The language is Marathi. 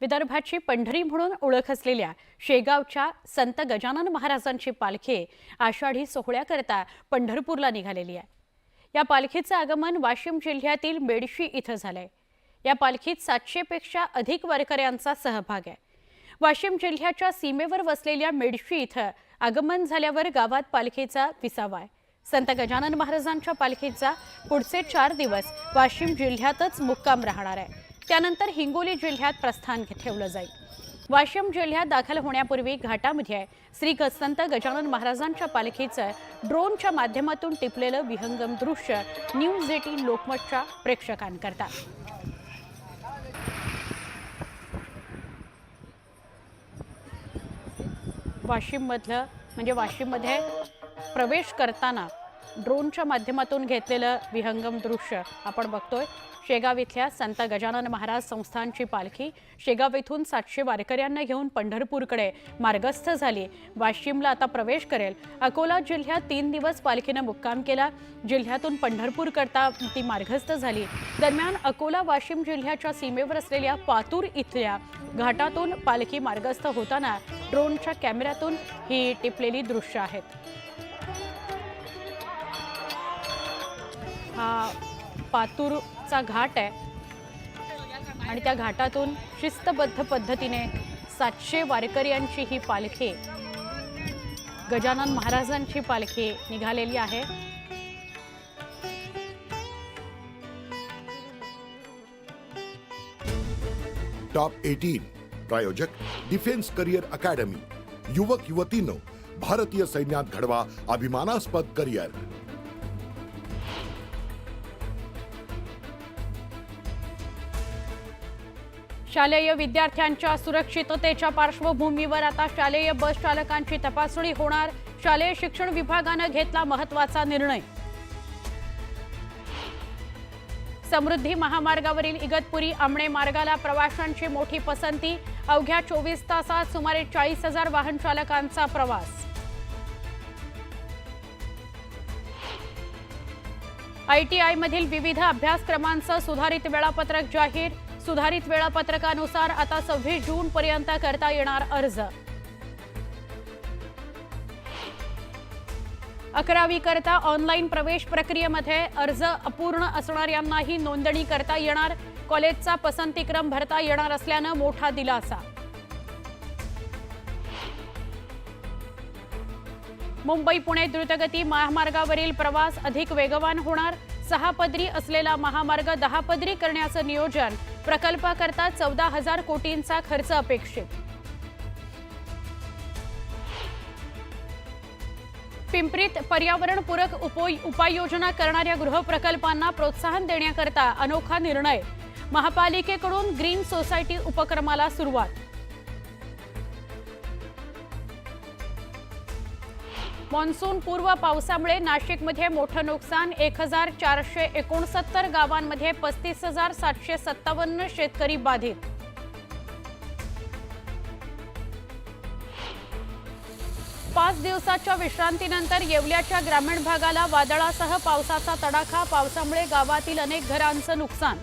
विदर्भाची पंढरी म्हणून ओळख असलेल्या शेगावच्या संत गजानन महाराजांची पालखी आषाढी सोहळ्याकरता पंढरपूरला निघालेली आहे. या पालखीचं आगमन वाशिम जिल्ह्यातील मेडशी इथं झालंय. या पालखीत सातशेपेक्षा अधिक वारकऱ्यांचा सहभाग आहे. वाशिम जिल्ह्याच्या सीमेवर वसलेल्या मेडशी इथं आगमन झाल्यावर गावात पालखीचा विसावा आहे. संत गजानन महाराजांच्या पालखीचा पुढचे चार दिवस वाशिम जिल्ह्यातच मुक्काम राहणार आहे. त्यानंतर हिंगोली जिल्ह्यात प्रस्थान ठेवलं जाईल. वाशिम जिल्ह्यात दाखल होण्यापूर्वी घाटामध्ये श्री संत गजानन महाराजांच्या पालखीचं ड्रोनच्या माध्यमातून टिपलेलं विहंगम दृश्य न्यूज एटीन लोकमतच्या प्रेक्षकांकरता. वाशिममधलं म्हणजे वाशिममध्ये प्रवेश करताना ड्रोनच्या माध्यमातून घेतलेलं विहंगम दृश्य आपण बघतोय. शेगाव इथल्या संत गजानन महाराज संस्थानची पालखी शेगाव इथून सातशे वारकऱ्यांना घेऊन पंढरपूरकडे मार्गस्थ झाली. वाशिमला आता प्रवेश करेल. अकोला जिल्ह्यात तीन दिवस पालखीनं मुक्काम केला. जिल्ह्यातून पंढरपूरकरता ती मार्गस्थ झाली. दरम्यान अकोला वाशिम जिल्ह्याच्या सीमेवर असलेल्या पातूर इथल्या घाटातून पालखी मार्गस्थ होताना ड्रोनच्या कॅमेऱ्यातून ही टिपलेली दृश्य आहेत. हा पातूरचा घाट आहे. आणि त्या घाटातून शिस्तबद्ध पद्धतीने सातशे वारकऱ्यांची ही पालखी गजानन महाराजांची पालखी निघालेली आहे. टॉप एटीन प्रायोजक डिफेन्स करिअर अकॅडमी युवक युवतीनं भारतीय सैन्यात घडवा अभिमानास्पद करिअर. शालेय विद्यार्थ्यांच्या सुरक्षिततेच्या पार्श्वभूमीवर आता शालेय बस चालकांची तपासणी होणार. शालेय शिक्षण विभागानं घेतला महत्त्वाचा निर्णय. समृद्धी महामार्गावरील इगतपुरी आमणे मार्गाला प्रवाशांची मोठी पसंती. अवघ्या चोवीस तासात सुमारे चाळीस हजार वाहन चालकांचा प्रवास. आयटीआयमधील विविध अभ्यासक्रमांचं सुधारित वेळापत्रक जाहीर. सुधारित वेळापत्रकानुसार आता सव्वीस जून पर्यंत करता येणार अर्ज. अकरावी करता ऑनलाईन प्रवेश प्रक्रियेमध्ये अर्ज अपूर्ण असणाऱ्यांनाही नोंदणी करता येणार. कॉलेजचा पसंतीक्रम भरता येणार असल्यानं मोठा दिलासा. मुंबई पुणे द्रुतगती महामार्गावरील प्रवास अधिक वेगवान होणार. सहा पदरी असलेला महामार्ग दहा पदरी करण्याचं नियोजन प्रकल्पाकरता चौदा हजार कोटींचा खर्च अपेक्षित. पिंपरीत पर्यावरणपूरक उपाययोजना करणाऱ्या गृहप्रकल्पांना प्रोत्साहन देण्याकरता अनोखा निर्णय. महापालिकेकडून ग्रीन सोसायटी उपक्रमाला सुरुवात. मान्सून पूर्व पावसामुळे नाशिकमध्ये मोठं नुकसान एक हजार चारशे एकोणसत्तर गावांमध्ये पस्तीस हजार सातशे सत्तावन्न शेतकरी बाधित. पाच दिवसाच्या विश्रांतीनंतर येवल्याच्या ग्रामीण भागाला वादळासह पावसाचा तडाखा पावसामुळे गावातील अनेक घरांचं नुकसान.